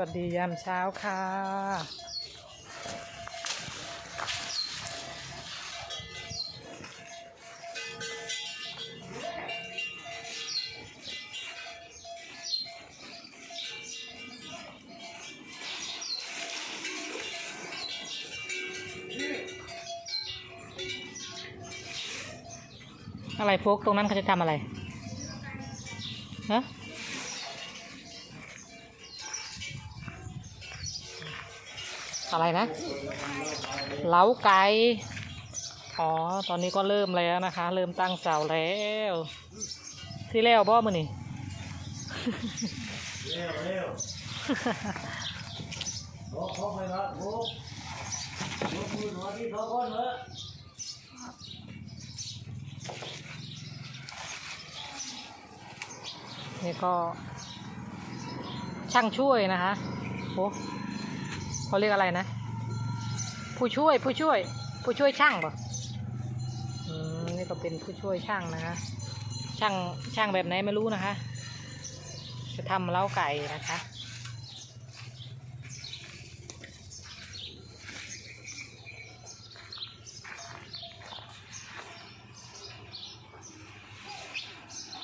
วัสดียามเช้าค่ะ อะไรโฟกตรงนั้นเขาจะทำอะไรฮะ อะไรนะ เล้าไก่อ๋อ ตอนนี้ก็เริ่มแล้วนะคะ เริ่มตั้งเสาแล้วที่แล้วบ่มือนี่เร็วเร็วโอ้เขาไปละโอ้ยกมือหน่อยที่าก้อนเนี่ก็ช่างช่วยนะคะโอ้ เขาเรียกอะไรนะ ผู้ช่วยผู้ช่วย ผู้ช่วยช่างป่ะอืมนี่ก็เป็นผู้ช่วยช่างนะคะช่างช่างแบบไหนไม่รู้นะคะ จะทำเล้าไก่นะคะ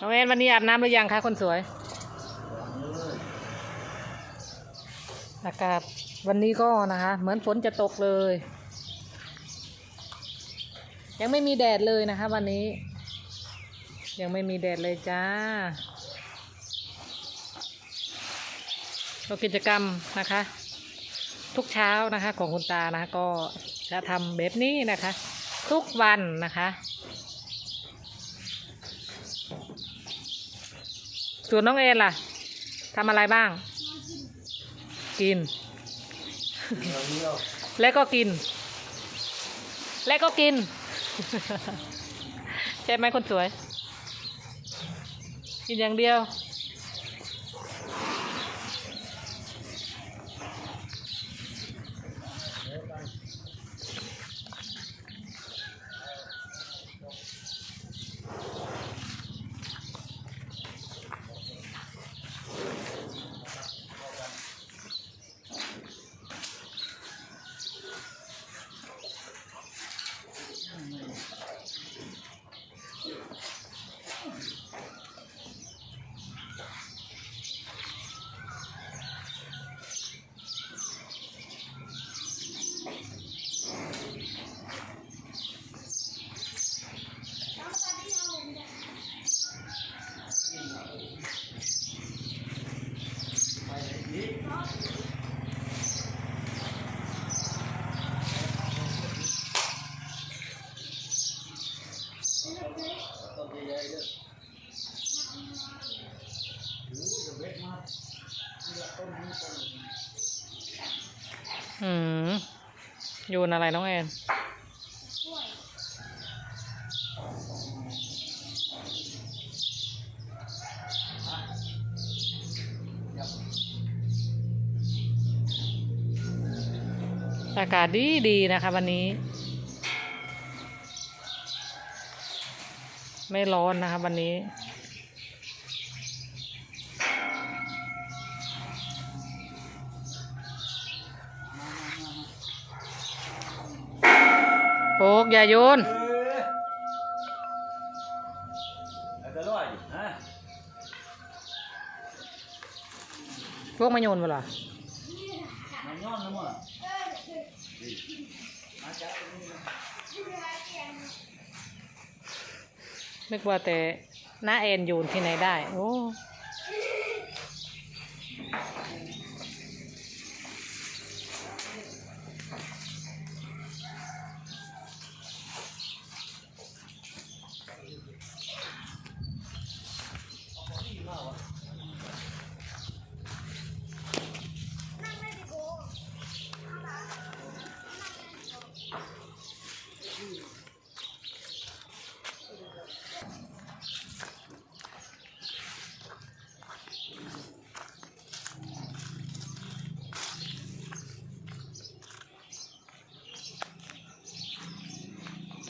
น้องเอ็นวันนี้อาบน้ำหรือยังคะคนสวย อากาศ วันนี้ก็นะคะ เหมือนฝนจะตกเลย ยังไม่มีแดดเลยนะคะ วันนี้ ยังไม่มีแดดเลยจ้าก็กิจกรรมนะคะ ทุกเช้านะคะ ของคุณตานะะก็จะทำแบบนี้นะคะ ทุกวันนะคะ ส่วนน้องเอนล่ะทำอะไรบ้าง กิน และก็กิน และก็กิน ใช่ไหมคนสวย กินอย่างเดียว ต้นใหญ่ๆเด้อโอ้ยจะเบ็ดมากนี่ละต้นนี้ต้นนี้ อืมโยนอะไรน้องแอนอากาศดีดีนะคะวันนี้ ไม่ร้อนนะคะวันนี้ กอย่าโยนเอ้ยเอาจะรอดอยู่ฮะพวกมาโยนมาเหรอมันย้อนนะมั้งมาจับตรงนี้นะนึกว่าแต่หน้าแอนโยนที่ไหนได้ โอ้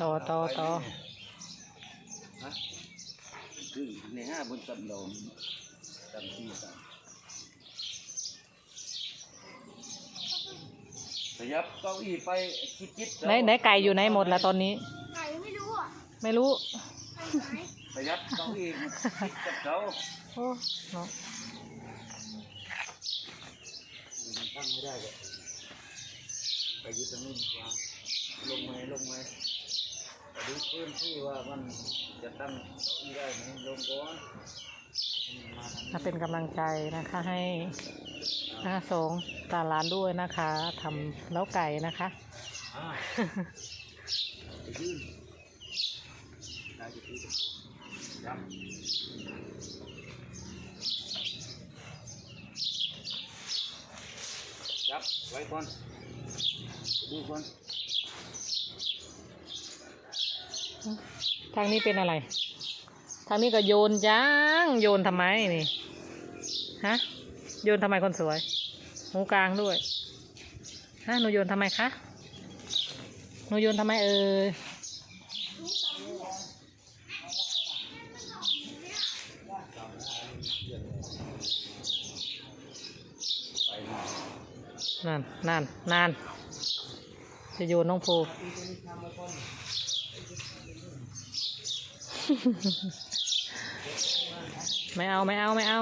ต่อต่อต่อฮะคือในห้าบนตันโดมตันที่ตันขยับเก้าอี้ไปคิดจิตไหนไหนไก่อยู่ไหนหมดแล้วตอนนี้ ไก่ไม่รู้อะไม่รู้ไก่ไหนขยับเก้าอี้คิดกับเขาโอ้เนาะมันตั้งไม่ได้เลยไปอยึดตรงนี้ดีกว่าลงมาลงมาไป ดูพื้นที่ว่ามันจะตั้งเก้าอี้ได้ไหมลงก่อนมาทางนี้ถ้าเป็นกำลังใจนะคะให้อาสงฆ์ตาหลานด้วยนะคะทำเล้าไก่นะคะอ่าไปยืนได้จะยืนยับยับไว้ก่อนดูก่อน ทางนี้เป็นอะไร ทางนี้ก็โยนจังโยนทำไมนี่ฮะโยนทำไมคนสวยหูกลางด้วยฮะหนูโยนทำไมคะหนูโยนทำไมเอ่ยไปมานั่นนั่นนั่นจะโยนน้องโฟ ไม่เอาไม่เอาไม่เอา